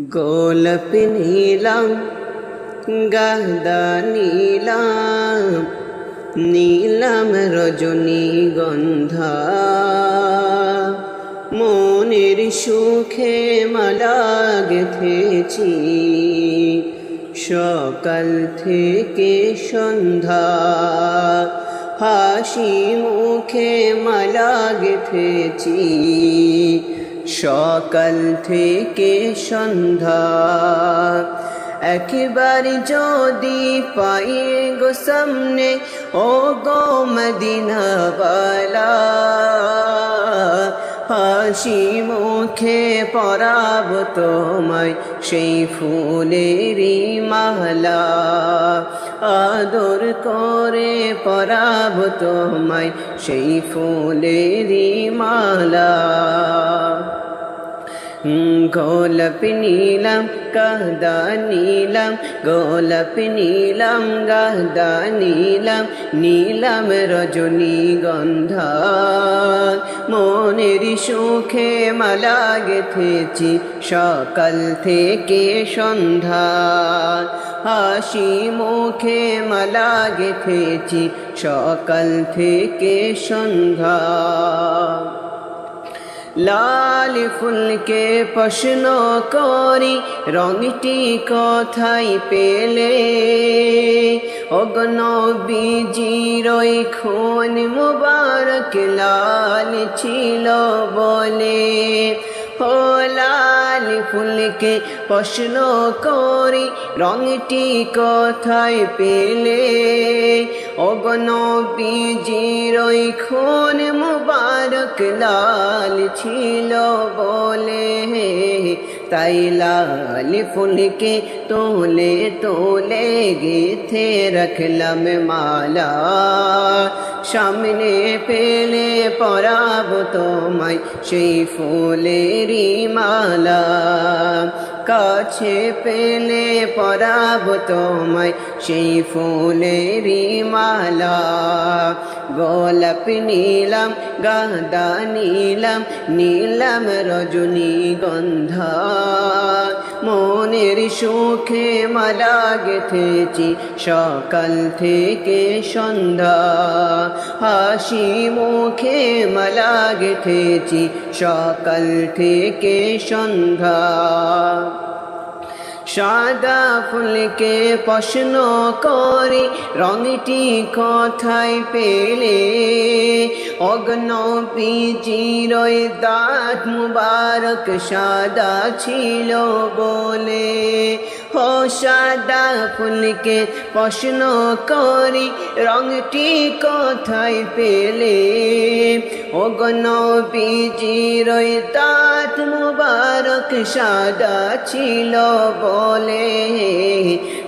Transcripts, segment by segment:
গোলপ নীলাম গাদা নীলাম নীলাম রজনী গন্ধা। মনের সুখে মালা গেথেছি, সকাল থেকে সন্ধ্যা। হাসি মুখে মালা গেথেছি সকাল থেকে সন্ধ্যা। একবার যদি পাই গো সামনে ও গো মদিনাওয়ালা হাসি মুখে পরাব তোমায় সেই ফুলেরই মালা। আদর করে পরাব তোমায় সেই ফুলেরই মালা। গোলপ নীলম, গাদা নীলম, গোলপ নীলম, গাদা নীলম নীলম রজনী গন্ধা মনের সুখে মালা গেথেছি, সকাল থেকে সন্ধ্যা। হাসি মুখে মালা গেথেছি, সকাল থেকে সন্ধ্যা। লাল ফুলকে প্রশ্ন করি, রঙটি কথাই পেলে? অগ্ন বিজিরই খুন মুবারক লাল ছিল বলে। ও লাল ফুলকে প্রশ্ন করি, রঙটি কথাই পেলে? অগন বিজিরই খুন মুবারক লাল ছিল বলে। তাই লালি ফুলকে তোলে তোলে গেথে রাখলাম মালা। সামনে পেলে পরাব তোমায় সেই ফুলেরই মালা। কাছে পেলে পরাব তোমায় সেই ফুলেরই মালা। গোলাপ নীলাম গাঁদা নীলাম নীলাম রজনী গন্ধা মনের সুখে মালা গেথেছি। সকাল থেকে সন্ধ্যা হাসি মুখে মালা গেথেছি। সকাল থেকে সন্ধ্যা। সাদা ফুলকে প্রশ্ন করে রঙটি কথায় পেলে? অগ্ন পিচিরই দাঁত মুবারক সাদা ছিল বলে। ও সাদা ফুলকে প্রশ্ন করি রঙটি কথায় পেলে? অগ্ন পিচিরই দাঁত মুবারক সাদা ছিল বলে,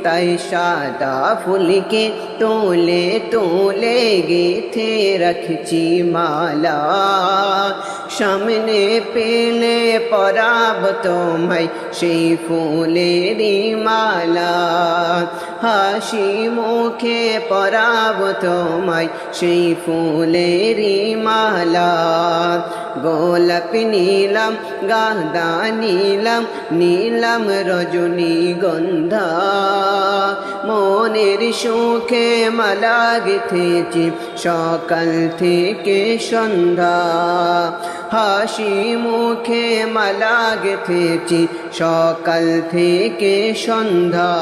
তাই সাদা ফুলকে তোলে তোলে গেথে রাখছি মালা। সামনে পেলে পরাব তোমায় সেই ফুলেরই মালা। হাসি মুখে পরাব তোমায় সেই ফুলেরই মালা। গোলাপ নীলাম, গাদা নীলাম নীলাম রজনী গন্ধা। মনের সুখে মালা গেথেছি সকাল থেকে সন্ধ্যা। হাসি মুখে মালাগ গেথেছি সকাল থেকে সন্ধ্যা।